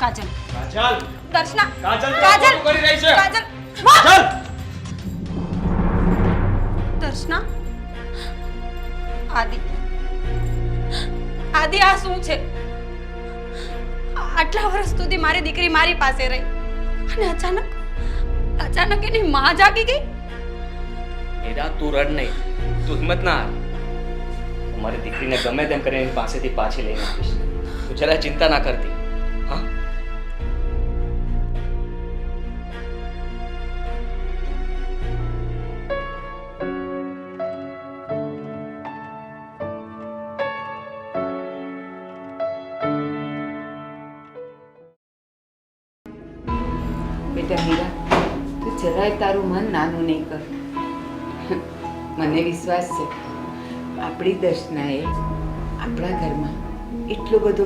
કાજલ. કાજલ. દર્શના. કાજલ કાજલ. કરી રહી છે. કાજલ. કાજલ. દર્શના. આદિ. આદિ આ શું છે? આટલા વર્ષ સુધી મારી દીકરી મારી પાસે રહી. અને અચાનક અચાનક એની માં જાગી ગઈ. એડા તું રડ નહીં. તું હિંમત ના હાર. મારી દીકરીને ગમે તેમ કરીને એની પાસેથી પાછી લઈને આવીશ. તું જરા ચિંતા ના કરતી. બેટા મીરા તું જરાય તારું મન નાનું નહીં કર. મને વિશ્વાસ છે, આપણી દર્શનાએ આપણા ઘરમાં એટલો બધો